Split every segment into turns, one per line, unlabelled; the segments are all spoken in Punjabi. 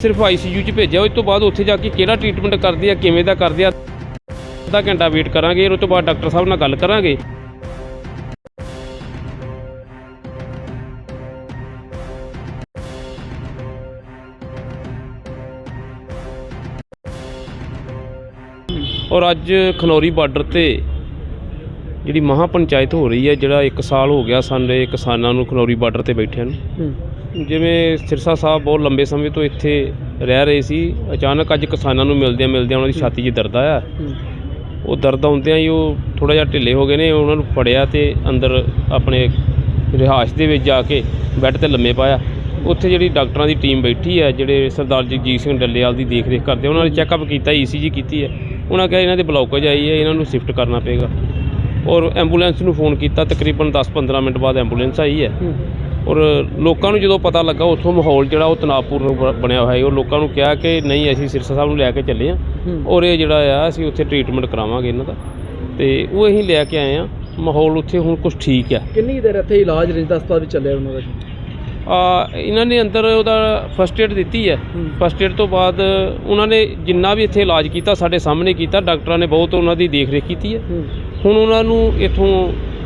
ਸਿਰਫ ਆਈਸੀਯੂ 'ਚ ਭੇਜਿਆ ਉਸ ਤੋਂ ਬਾਅਦ ਉੱਥੇ ਜਾ ਕੇ ਕਿਹੜਾ ਟ੍ਰੀਟਮੈਂਟ ਕਰਦੇ ਆ, ਕਿਵੇਂ ਦਾ ਕਰਦੇ ਆ, ਅੱਧਾ ਘੰਟਾ ਵੇਟ ਕਰਾਂਗੇ ਉਸ ਤੋਂ ਬਾਅਦ ਡਾਕਟਰ ਸਾਹਿਬ ਨਾਲ ਗੱਲ ਕਰਾਂਗੇ। ਔਰ ਅੱਜ ਖਨੌਰੀ ਬਾਰਡਰ ਤੇ ਜਿਹੜੀ ਮਹਾ ਪੰਚਾਇਤ ਹੋ ਰਹੀ ਹੈ, ਜਿਹੜਾ 1 ਸਾਲ ਹੋ ਗਿਆ ਸਾਡੇ ਕਿਸਾਨਾਂ ਨੂੰ ਖਨੌਰੀ ਬਾਰਡਰ ਤੇ ਬੈਠਿਆਂ ਨੂੰ ਜਿਵੇਂ ਸਿਰਸਾ ਸਾਹਿਬ ਬਹੁਤ ਲੰਬੇ ਸਮੇਂ ਤੋਂ ਇੱਥੇ ਰਹਿ ਰਹੇ ਸੀ ਅਚਾਨਕ ਅੱਜ ਕਿਸਾਨਾਂ ਨੂੰ ਮਿਲਦਿਆਂ ਮਿਲਦਿਆਂ ਉਹਨਾਂ ਦੀ ਛਾਤੀ 'ਚ ਦਰਦ ਆਇਆ। ਉਹ ਦਰਦ ਆਉਂਦਿਆਂ ਹੀ ਉਹ ਥੋੜਾ ਜਿਹਾ ਢਿੱਲੇ ਹੋ ਗਏ ਨੇ ਉਹਨਾਂ ਨੂੰ ਫੜਿਆ ਤੇ ਅੰਦਰ ਆਪਣੇ ਰਿਹਾਇਸ਼ ਦੇ ਵਿੱਚ ਜਾ ਕੇ ਬੈੱਡ ਤੇ ਲੰਮੇ ਪਾਇਆ। ਉੱਥੇ ਜਿਹੜੀ ਡਾਕਟਰਾਂ ਦੀ ਟੀਮ ਬੈਠੀ ਹੈ ਜਿਹੜੇ ਸਰਦਾਰ ਜਗਜੀਤ ਸਿੰਘ ਡੱਲੇਵਾਲ ਦੀ ਦੇਖ ਰੇਖ ਕਰਦੇ ਉਹਨਾਂ ਨੇ ਚੈੱਕਅਪ ਕੀਤਾ ਈਸੀਜੀ ਕੀਤੀ ਹੈ। ਉਹਨਾਂ ਕਿਹਾ ਇਹਨਾਂ ਦੇ ਬਲੌਕੇਜ ਆਈ ਹੈ ਇਹਨਾਂ ਨੂੰ ਸ਼ਿਫਟ ਕਰਨਾ ਪਏਗਾ। ਔਰ ਐਂਬੂਲੈਂਸ ਨੂੰ ਫੋਨ ਕੀਤਾ ਤਕਰੀਬਨ 10-15 ਮਿੰਟ ਬਾਅਦ ਐਂਬੂਲੈਂਸ ਆਈ ਹੈ। ਔਰ ਲੋਕਾਂ ਨੂੰ ਜਦੋਂ ਪਤਾ ਲੱਗਾ ਉੱਥੋਂ ਮਾਹੌਲ ਜਿਹੜਾ ਉਹ ਤਣਾਅਪੂਰਨ ਬਣਿਆ ਹੋਇਆ ਹੈ ਉਹ ਲੋਕਾਂ ਨੂੰ ਕਿਹਾ ਕਿ ਨਹੀਂ ਅਸੀਂ ਸਿਰਸਾ ਸਾਹਿਬ ਨੂੰ ਲੈ ਕੇ ਚੱਲੇ ਆ ਔਰ ਇਹ ਜਿਹੜਾ ਆ ਅਸੀਂ ਉੱਥੇ ਟ੍ਰੀਟਮੈਂਟ ਕਰਾਵਾਂਗੇ ਇਹਨਾਂ ਦਾ। ਤੇ ਉਹ ਅਸੀਂ ਲੈ ਕੇ ਆਏ ਆ ਮਾਹੌਲ ਉੱਥੇ ਹੁਣ ਕੁਝ ਠੀਕ ਆ।
ਕਿੰਨੀ ਦੇਰ ਇੱਥੇ ਇਲਾਜ ਰਜਿੰਦਾ ਹਸਪਤਾਲ ਵਿੱਚ ਚੱਲਿਆ ਉਹਨਾਂ ਦਾ
ਆ ਇਹਨਾਂ ਨੇ ਅੰਦਰ ਉਹਦਾ ਫਸਟ ਏਡ ਦਿੱਤੀ ਹੈ।
ਹੂੰ।
ਫਸਟ ਏਡ ਤੋਂ ਬਾਅਦ ਉਹਨਾਂ ਨੇ ਜਿੰਨਾ ਵੀ ਇੱਥੇ ਇਲਾਜ ਕੀਤਾ ਸਾਡੇ ਸਾਹਮਣੇ ਕੀਤਾ ਡਾਕਟਰਾਂ ਨੇ ਬਹੁਤ ਉਹਨਾਂ ਦੀ ਦੇਖ ਰੇਖ ਕੀਤੀ ਹੈ। ਹੁਣ ਉਹਨਾਂ ਨੂੰ ਇੱਥੋਂ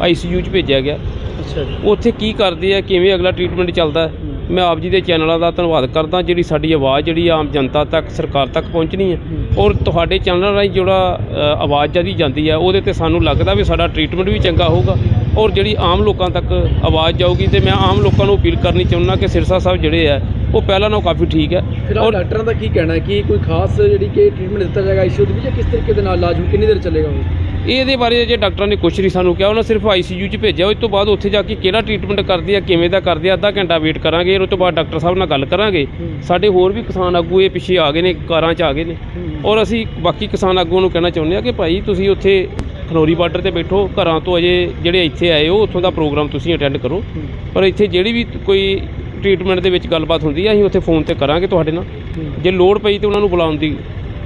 ਆਈਸੀਯੂ 'ਚ ਭੇਜਿਆ ਗਿਆ।
ਅੱਛਾ ਜੀ।
ਉੱਥੇ ਕੀ ਕਰਦੇ ਆ ਕਿਵੇਂ ਅਗਲਾ ਟ੍ਰੀਟਮੈਂਟ ਚੱਲਦਾ? ਹੈ। ਮੈਂ ਆਪ ਜੀ ਦੇ ਚੈਨਲਾਂ ਦਾ ਧੰਨਵਾਦ ਕਰਦਾ ਜਿਹੜੀ ਸਾਡੀ ਆਵਾਜ਼ ਜਿਹੜੀ ਆਮ ਜਨਤਾ ਤੱਕ ਸਰਕਾਰ ਤੱਕ ਪਹੁੰਚਣੀ ਹੈ। ਔਰ ਤੁਹਾਡੇ ਚੈਨਲ ਰਾਹੀਂ ਜਿਹੜਾ ਅ, ਆਵਾਜ਼ ਜਿਹੜੀ ਜਾਂਦੀ ਹੈ ਉਹਦੇ ਤੇ ਸਾਨੂੰ ਲੱਗਦਾ ਵੀ ਸਾਡਾ ਟ੍ਰੀਟਮੈਂਟ ਵੀ ਚੰਗਾ ਹੋਊਗਾ। ਔਰ ਜਿਹੜੀ ਆਮ ਲੋਕਾਂ ਤੱਕ ਆਵਾਜ਼ ਜਾਊਗੀ ਤੇ ਮੈਂ ਆਮ ਲੋਕਾਂ ਨੂੰ ਅਪੀਲ ਕਰਨੀ ਚਾਹੁੰਦਾ ਕਿ ਸਿਰਸਾ ਸਾਹਿਬ ਜਿਹੜੇ ਆ ਉਹ ਪਹਿਲਾਂ ਨਾਲੋਂ ਕਾਫੀ ਠੀਕ ਹੈ
ਫਿਲਹਾਲ
ਔਰ
ਡਾਕਟਰਾਂ ਦਾ ਕੀ ਕਹਿਣਾ ਹੈ? ਕਿ ਕੋਈ ਖਾਸ ਜਿਹੜੀ ਕਿ ਟ੍ਰੀਟਮੈਂਟ ਦਿੱਤਾ ਜਾਏਗਾ ਆਈਸੀਯੂ ਦੇ ਵਿੱਚ ਜਾਂ ਕਿਸ ਤਰੀਕੇ ਦੇ ਨਾਲ ਇਲਾਜ ਨੂੰ ਕਿੰਨੀ ਦੇਰ ਚੱਲੇਗਾ ਉਹ?
ਇਹਦੇ ਬਾਰੇ ਜੇ ਡਾਕਟਰਾਂ ਨੇ ਕੁਛ ਨਹੀਂ ਸਾਨੂੰ ਕਿਹਾ। ਉਹਨਾਂ ਸਿਰਫ ਆਈਸੀਯੂ 'ਚ ਭੇਜਿਆ। ਉਸ ਤੋਂ ਬਾਅਦ ਉੱਥੇ ਜਾ ਕੇ ਕਿਹੜਾ ਟ੍ਰੀਟਮੈਂਟ ਕਰਦੇ ਆ ਕਿਵੇਂ ਦਾ ਕਰਦੇ ਆ ਅੱਧਾ ਘੰਟਾ ਵੇਟ ਕਰਾਂਗੇ। ਉਸ ਤੋਂ ਬਾਅਦ ਡਾਕਟਰ ਸਾਹਿਬ ਨਾਲ ਗੱਲ ਕਰਾਂਗੇ। ਸਾਡੇ ਹੋਰ ਵੀ ਕਿਸਾਨ ਆਗੂ ਇਹ ਪਿੱਛੇ ਆ ਗਏ ਨੇ ਕਾਰਾਂ 'ਚ ਆ ਗਏ ਨੇ। ਔਰ ਅਸੀਂ ਬਾਕੀ ਕਿਸਾਨ ਆਗੂਆਂ ਨੂੰ ਕਹਿਣਾ ਚਾਹੁੰਦੇ ਆ ਕਿ ਭਾਈ ਤੁਸੀਂ ਉੱਥੇ ਖਨੌਰੀ ਬਾਰਡਰ ਤੇ ਬੈਠੋ। ਘਰਾਂ ਤੋਂ ਅਜੇ ਜਿਹੜੇ ਇੱਥੇ ਆਏ ਹੋ ਉੱਥੋਂ ਦਾ ਪ੍ਰੋਗਰਾਮ ਤੁਸੀਂ ਅਟੈਂਡ ਕਰੋ। ਪਰ ਇੱਥੇ ਜਿਹੜੀ ਵੀ ਕੋਈ ਟ੍ਰੀਟਮੈਂਟ ਦੇ ਵਿੱਚ ਗੱਲਬਾਤ ਹੁੰਦੀ ਆ ਅਸੀਂ ਉੱਥੇ ਫੋਨ ਤੇ ਕਰਾਂਗੇ ਤੁਹਾਡੇ ਨਾਲ। ਜੇ ਲੋੜ ਪਈ ਤੇ ਉਹਨਾਂ ਨੂੰ ਬੁਲਾਉਣ ਦੀ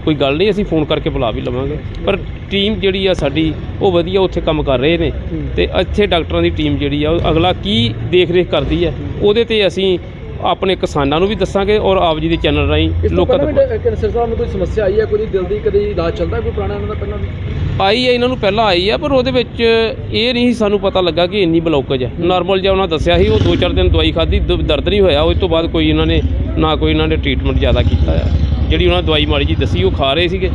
ਕੋਈ ਗੱਲ ਨਹੀਂ ਅਸੀਂ ਫੋਨ ਕਰਕੇ ਬੁਲਾ ਵੀ ਲਵਾਂਗੇ। ਪਰ ਟੀਮ ਜਿਹੜੀ ਆ ਸਾਡੀ ਉਹ ਵਧੀਆ ਉੱਥੇ ਕੰਮ ਕਰ ਰਹੇ ਨੇ। ਤੇ ਇੱਥੇ ਡਾਕਟਰਾਂ ਦੀ ਟੀਮ ਜਿਹੜੀ ਆ ਉਹ ਅਗਲਾ ਕੀ ਦੇਖ ਰੇਖ ਕਰਦੀ ਹੈ ਉਹਦੇ ਤੇ ਅਸੀਂ ਆਪਣੇ ਕਿਸਾਨਾਂ ਨੂੰ ਵੀ ਦੱਸਾਂਗੇ ਔਰ ਆਪ ਜੀ ਦੇ ਚੈਨਲ ਰਾਹੀਂ ਲੋਕਾਂ ਤੱਕ
ਕੈਂਸਰ ਸਾਹਿਬ ਨੂੰ ਕੋਈ ਸਮੱਸਿਆ ਆਈ ਹੈ ਕੋਈ ਦਿਲ ਦੀ ਕਦੇ ਇਲਾਜ ਚੱਲਦਾ ਕੋਈ ਪੁਰਾਣਾ ਇਹਨਾਂ ਦਾ ਪਹਿਲਾਂ ਵੀ?
ਆਈ ਹੈ ਇਹਨਾਂ ਨੂੰ ਪਹਿਲਾਂ ਆਈ ਹੈ ਪਰ ਉਹਦੇ ਵਿੱਚ ਇਹ ਨਹੀਂ ਸਾਨੂੰ ਪਤਾ ਲੱਗਾ ਕਿ ਇੰਨੀ ਬਲੌਕੇਜ ਹੈ। ਨਾਰਮਲ ਜਿਹਾ ਉਹਨਾਂ ਦੱਸਿਆ ਸੀ ਉਹ 2-4 ਦਿਨ ਦਵਾਈ ਖਾਧੀ ਦਰਦ ਨਹੀਂ ਹੋਇਆ ਉਸ ਤੋਂ ਬਾਅਦ ਕੋਈ ਇਹਨਾਂ ਨੇ ਨਾ ਕੋਈ ਇਹਨਾਂ ਨੇ ਟ੍ਰੀਟਮੈਂਟ ਜ਼ਿਆਦਾ ਕੀਤਾ ਹੈ ਜਿਹੜੀ ਉਹਨਾਂ ਦਵਾਈ ਮਾੜੀ ਜੀ ਦੱਸੀ ਉਹ ਖਾ ਰਹੇ ਸੀਗੇ।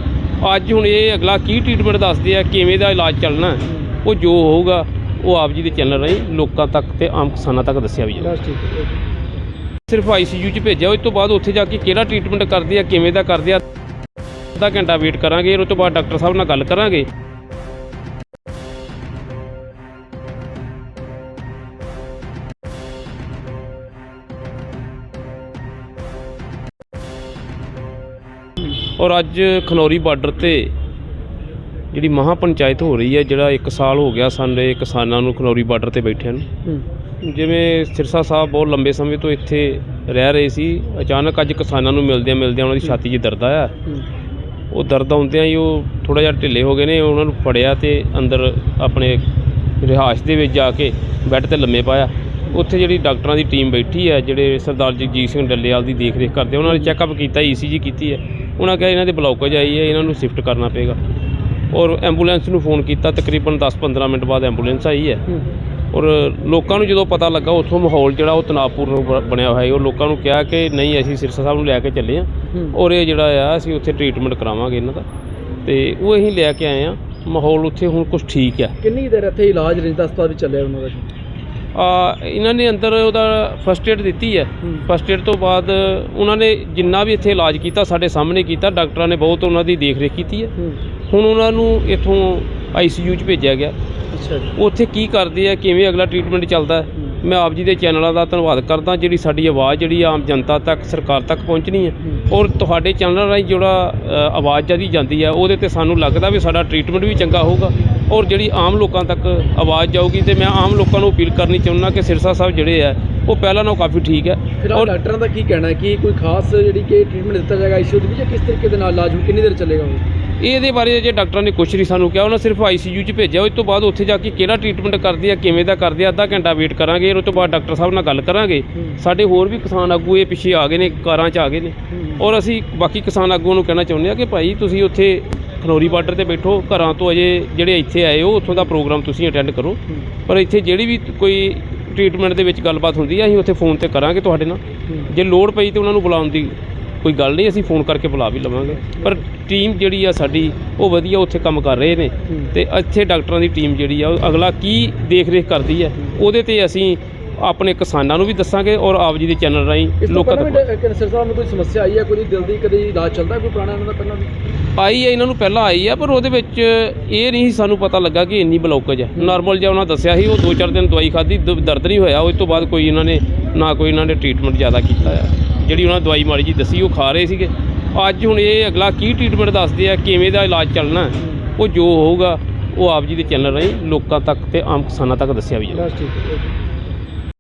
ਅੱਜ ਹੁਣ ਇਹ ਅਗਲਾ ਕੀ ਟ੍ਰੀਟਮੈਂਟ ਦੱਸਦੇ ਆ ਕਿਵੇਂ ਦਾ ਇਲਾਜ ਚੱਲਣਾ ਉਹ ਜੋ ਹੋਊਗਾ ਉਹ ਆਪ ਜੀ ਦੇ ਚੈਨਲ ਰਾਹੀਂ ਲੋਕਾਂ ਤੱਕ ਤੇ ਆਮ ਕਿਸਾਨਾਂ ਤੱਕ ਦੱਸਿਆ ਵੀ ਜਾਊਗਾ। ਸਿਰਫ ਆਈਸੀਯੂ 'ਚ ਭੇਜਿਆ ਉਸ ਤੋਂ ਬਾਅਦ ਉੱਥੇ ਜਾ ਕੇ ਕਿਹੜਾ ਟ੍ਰੀਟਮੈਂਟ ਕਰਦੇ ਆ ਕਿਵੇਂ ਦਾ ਕਰਦੇ ਆ ਅੱਧਾ ਘੰਟਾ ਵੇਟ ਕਰਾਂਗੇ ਉਸ ਤੋਂ ਬਾਅਦ ਡਾਕਟਰ ਸਾਹਿਬ ਨਾਲ ਗੱਲ ਕਰਾਂਗੇ। ਔਰ ਅੱਜ ਖਨੌਰੀ ਬਾਰਡਰ ਤੇ ਜਿਹੜੀ ਮਹਾ ਪੰਚਾਇਤ ਹੋ ਰਹੀ ਹੈ ਜਿਹੜਾ 1 ਸਾਲ ਹੋ ਗਿਆ ਸਾਡੇ ਕਿਸਾਨਾਂ ਨੂੰ ਖਨੌਰੀ ਬਾਰਡਰ ਤੇ ਬੈਠਿਆਂ ਨੂੰ। ਜਿਵੇਂ ਸਿਰਸਾ ਸਾਹਿਬ ਬਹੁਤ ਲੰਬੇ ਸਮੇਂ ਤੋਂ ਇੱਥੇ ਰਹਿ ਰਹੇ ਸੀ ਅਚਾਨਕ ਅੱਜ ਕਿਸਾਨਾਂ ਨੂੰ ਮਿਲਦਿਆਂ ਮਿਲਦਿਆਂ ਉਹਨਾਂ ਦੀ ਛਾਤੀ 'ਚ ਦਰਦ ਆਇਆ। ਉਹ ਦਰਦ ਆਉਂਦਿਆਂ ਹੀ ਉਹ ਥੋੜਾ ਜਿਹਾ ਢਿੱਲੇ ਹੋ ਗਏ ਨੇ ਉਹਨਾਂ ਨੂੰ ਫੜਿਆ ਤੇ ਅੰਦਰ ਆਪਣੇ ਰਿਹਾਇਸ਼ ਦੇ ਵਿੱਚ ਜਾ ਕੇ ਬੈੱਡ ਤੇ ਲੰਮੇ ਪਾਇਆ। ਉੱਥੇ ਜਿਹੜੀ ਡਾਕਟਰਾਂ ਦੀ ਟੀਮ ਬੈਠੀ ਹੈ ਜਿਹੜੇ ਸਰਦਾਰ ਜਗਜੀਤ ਸਿੰਘ ਡੱਲੇਵਾਲ ਦੀ ਦੇਖ ਰੇਖ ਕਰਦੇ ਉਹਨਾਂ ਨੇ ਚੈੱਕਅਪ ਕੀਤਾ ਈਸੀਜੀ ਕੀਤੀ ਹੈ। ਉਹਨਾਂ ਕਿਹਾ ਇਹਨਾਂ ਦੇ ਬਲੌਕੇਜ ਆਈ ਹੈ ਇਹਨਾਂ ਨੂੰ ਸ਼ਿਫਟ ਕਰਨਾ ਪਏਗਾ। ਔਰ ਐਂਬੂਲੈਂਸ ਨੂੰ ਫੋਨ ਕੀਤਾ ਤਕਰੀਬਨ 10-15 ਮਿੰਟ ਬਾਅਦ ਐਂਬੂਲੈਂਸ ਆਈ ਹੈ। ਔਰ ਲੋਕਾਂ ਨੂੰ ਜਦੋਂ ਪਤਾ ਲੱਗਾ ਉੱਥੋਂ ਮਾਹੌਲ ਜਿਹੜਾ ਉਹ ਤਣਾਅਪੂਰਨ ਬਣਿਆ ਹੋਇਆ ਹੈ। ਉਹ ਲੋਕਾਂ ਨੂੰ ਕਿਹਾ ਕਿ ਨਹੀਂ ਅਸੀਂ ਸਿਰਸਾ ਸਾਹਿਬ ਨੂੰ ਲੈ ਕੇ ਚੱਲੇ ਆ ਔਰ ਇਹ ਜਿਹੜਾ ਆ ਅਸੀਂ ਉੱਥੇ ਟ੍ਰੀਟਮੈਂਟ ਕਰਾਵਾਂਗੇ ਇਹਨਾਂ ਦਾ। ਤੇ ਉਹ ਅਸੀਂ ਲੈ ਕੇ ਆਏ ਆ ਮਾਹੌਲ ਉੱਥੇ ਹੁਣ ਕੁਝ ਠੀਕ ਆ
ਕਿੰਨੀ ਦੇਰ ਇੱਥੇ ਇਲਾਜ ਰਜਿੰਦਾ ਹਸਪਤਾਲ ਵਿੱਚ ਚੱਲਿਆ ਉਹਨਾਂ ਦਾ?
ਇਹਨਾਂ ਨੇ ਅੰਦਰ ਉਹਦਾ ਫਸਟ ਏਡ ਦਿੱਤੀ ਹੈ। ਫਸਟ ਏਡ ਤੋਂ ਬਾਅਦ ਉਹਨਾਂ ਨੇ ਜਿੰਨਾ ਵੀ ਇੱਥੇ ਇਲਾਜ ਕੀਤਾ ਸਾਡੇ ਸਾਹਮਣੇ ਕੀਤਾ ਡਾਕਟਰਾਂ ਨੇ ਬਹੁਤ ਉਹਨਾਂ ਦੀ ਦੇਖ ਰੇਖ ਕੀਤੀ ਹੈ। ਹੁਣ ਉਹਨਾਂ ਨੂੰ ਇੱਥੋਂ ਆਈਸੀਯੂ 'ਚ ਭੇਜਿਆ ਗਿਆ।
ਅੱਛਾ ਜੀ।
ਉੱਥੇ ਕੀ ਕਰਦੇ ਆ ਕਿਵੇਂ ਅਗਲਾ ਟ੍ਰੀਟਮੈਂਟ ਚੱਲਦਾ ਹੈ। ਮੈਂ ਆਪ ਜੀ ਦੇ ਚੈਨਲਾਂ ਦਾ ਧੰਨਵਾਦ ਕਰਦਾ ਜਿਹੜੀ ਸਾਡੀ ਆਵਾਜ਼ ਜਿਹੜੀ ਆਮ ਜਨਤਾ ਤੱਕ ਸਰਕਾਰ ਤੱਕ ਪਹੁੰਚਣੀ ਹੈ। ਔਰ ਤੁਹਾਡੇ ਚੈਨਲ ਰਾਹੀਂ ਜਿਹੜਾ ਆਵਾਜ਼ ਜਿਹੜੀ ਜਾਂਦੀ ਹੈ ਉਹਦੇ ਤੇ ਸਾਨੂੰ ਲੱਗਦਾ ਵੀ ਸਾਡਾ ਟ੍ਰੀਟਮੈਂਟ ਵੀ ਚੰਗਾ ਹੋਊਗਾ। ਔਰ ਜਿਹੜੀ ਆਮ ਲੋਕਾਂ ਤੱਕ ਆਵਾਜ਼ ਜਾਊਗੀ ਤੇ ਮੈਂ ਆਮ ਲੋਕਾਂ ਨੂੰ ਅਪੀਲ ਕਰਨੀ ਚਾਹੁੰਦਾ ਕਿ ਸਿਰਸਾ ਸਾਹਿਬ ਜਿਹੜੇ ਆ ਉਹ ਪਹਿਲਾਂ ਨਾਲੋਂ ਕਾਫੀ ਠੀਕ ਹੈ। ਔਰ
ਡਾਕਟਰਾਂ ਦਾ ਕੀ ਕਹਿਣਾ ਹੈ? ਕਿ ਕੋਈ ਖਾਸ ਜਿਹੜੀ ਕਿ ਟ੍ਰੀਟਮੈਂਟ ਦਿੱਤਾ ਜਾਏਗਾ ਆਈਸੀਯੂ ਦੇ ਵਿੱਚ ਜਾਂ ਕਿਸ ਤਰੀਕੇ ਦੇ ਨਾਲ ਇਲਾਜ ਨੂੰ ਕਿੰਨੀ ਦੇਰ ਚੱਲੇਗਾ ਉਹ?
ਇਹਦੇ ਬਾਰੇ ਜੇ ਡਾਕਟਰਾਂ ਨੇ ਕੁਛ ਨਹੀਂ ਸਾਨੂੰ ਕਿਹਾ। ਉਹਨਾਂ ਸਿਰਫ ਆਈਸੀਯੂ 'ਚ ਭੇਜਿਆ। ਉਸ ਤੋਂ ਬਾਅਦ ਉੱਥੇ ਜਾ ਕੇ ਕਿਹੜਾ ਟ੍ਰੀਟਮੈਂਟ ਕਰਦੇ ਆ, ਕਿਵੇਂ ਦਾ ਕਰਦੇ ਆ, ਅੱਧਾ ਘੰਟਾ ਵੇਟ ਕਰਾਂਗੇ। ਉਸ ਤੋਂ ਬਾਅਦ ਡਾਕਟਰ ਸਾਹਿਬ ਨਾਲ ਗੱਲ ਕਰਾਂਗੇ। ਸਾਡੇ ਹੋਰ ਵੀ ਕਿਸਾਨ ਆਗੂ ਇਹ ਪਿੱਛੇ ਆ ਗਏ ਨੇ, ਕਾਰਾਂ 'ਚ ਆ ਗਏ ਨੇ। ਔਰ ਅਸੀਂ ਬਾਕੀ ਕਿਸਾਨ ਆਗੂਆਂ ਨੂੰ ਕਹਿਣਾ ਚਾਹੁੰਦੇ ਆ ਕਿ ਭਾਈ ਤੁਸੀਂ ਉੱਥੇ ਖਨੌਰੀ ਬਾਰਡਰ ਤੇ ਬੈਠੋ। ਘਰਾਂ ਤੋਂ ਅਜੇ ਜਿਹੜੇ ਇੱਥੇ ਆਏ ਹੋ, ਉੱਥੋਂ ਦਾ ਪ੍ਰੋਗਰਾਮ ਤੁਸੀਂ ਅਟੈਂਡ ਕਰੋ। ਪਰ ਇੱਥੇ ਜਿਹੜੀ ਵੀ ਕੋਈ ਟ੍ਰੀਟਮੈਂਟ ਦੇ ਵਿੱਚ ਗੱਲਬਾਤ ਹੁੰਦੀ ਆ, ਅਸੀਂ ਉੱਥੇ ਫੋਨ ਤੇ ਕਰਾਂਗੇ ਤੁਹਾਡੇ ਨਾਲ। ਜੇ ਲੋੜ ਪਈ ਤੇ ਉਹਨਾਂ ਨੂੰ ਬੁਲਾਉਣ ਦੀ ਕੋਈ ਗੱਲ ਨਹੀਂ ਅਸੀਂ ਫੋਨ ਕਰਕੇ ਬੁਲਾ ਵੀ ਲਵਾਂਗੇ। ਪਰ ਟੀਮ ਜਿਹੜੀ ਆ ਸਾਡੀ ਉਹ ਵਧੀਆ ਉੱਥੇ ਕੰਮ ਕਰ ਰਹੇ ਨੇ। ਤੇ ਇੱਥੇ ਡਾਕਟਰਾਂ ਦੀ ਟੀਮ ਜਿਹੜੀ ਆ ਉਹ ਅਗਲਾ ਕੀ ਦੇਖ ਰੇਖ ਕਰਦੀ ਹੈ ਉਹਦੇ ਤੇ ਅਸੀਂ ਆਪਣੇ ਕਿਸਾਨਾਂ ਨੂੰ ਵੀ ਦੱਸਾਂਗੇ ਔਰ ਆਪ ਜੀ ਦੇ ਚੈਨਲ ਰਾਹੀਂ ਲੋਕਾਂ ਤੱਕ
ਕੈਂਸਰ ਸਾਹਿਬ ਨੂੰ ਕੋਈ ਸਮੱਸਿਆ ਆਈ ਹੈ? ਕੋਈ ਦਿਲ ਦੀ ਕਦੇ ਇਲਾਜ ਚੱਲਦਾ ਕੋਈ ਪੁਰਾਣਾ ਇਹਨਾਂ ਦਾ ਪਹਿਲਾਂ ਵੀ?
ਆਈ ਹੈ ਇਹਨਾਂ ਨੂੰ ਪਹਿਲਾਂ ਆਈ ਹੈ ਪਰ ਉਹਦੇ ਵਿੱਚ ਇਹ ਨਹੀਂ ਸਾਨੂੰ ਪਤਾ ਲੱਗਾ ਕਿ ਇੰਨੀ ਬਲੌਕੇਜ ਹੈ। ਨਾਰਮਲ ਜਿਹਾ ਉਹਨਾਂ ਦੱਸਿਆ ਸੀ ਉਹ ਦੋ ਚਾਰ ਦਿਨ ਦਵਾਈ ਖਾਧੀ ਦ- ਦਰਦ ਨਹੀਂ ਹੋਇਆ। ਉਸ ਤੋਂ ਬਾਅਦ ਕੋਈ ਇਹਨਾਂ ਨੇ ਨਾ ਕੋਈ ਇਹਨਾਂ ਨੇ ਟ੍ਰੀਟਮੈਂਟ ਜ਼ਿਆਦਾ ਕੀਤਾ ਆ। ਜਿਹੜੀ ਉਹਨਾਂ ਦਵਾਈ ਮਾੜੀ ਜੀ ਦੱਸੀ ਉਹ ਖਾ ਰਹੇ ਸੀਗੇ। ਅੱਜ ਹੁਣ ਇਹ ਅਗਲਾ ਕੀ ਟ੍ਰੀਟਮੈਂਟ ਦੱਸਦੇ ਆ ਕਿਵੇਂ ਦਾ ਇਲਾਜ ਚੱਲਣਾ ਉਹ ਜੋ ਹੋਊਗਾ ਉਹ ਆਪ ਜੀ ਦੇ ਚੈਨਲ ਰਾਹੀਂ ਲੋਕਾਂ ਤੱਕ ਤੇ ਆਮ ਕਿਸਾਨਾਂ ਤੱਕ ਦੱਸਿਆ ਵੀ ਜਾਊਗਾ।
ਬਸ ਠੀਕ ਹੈ।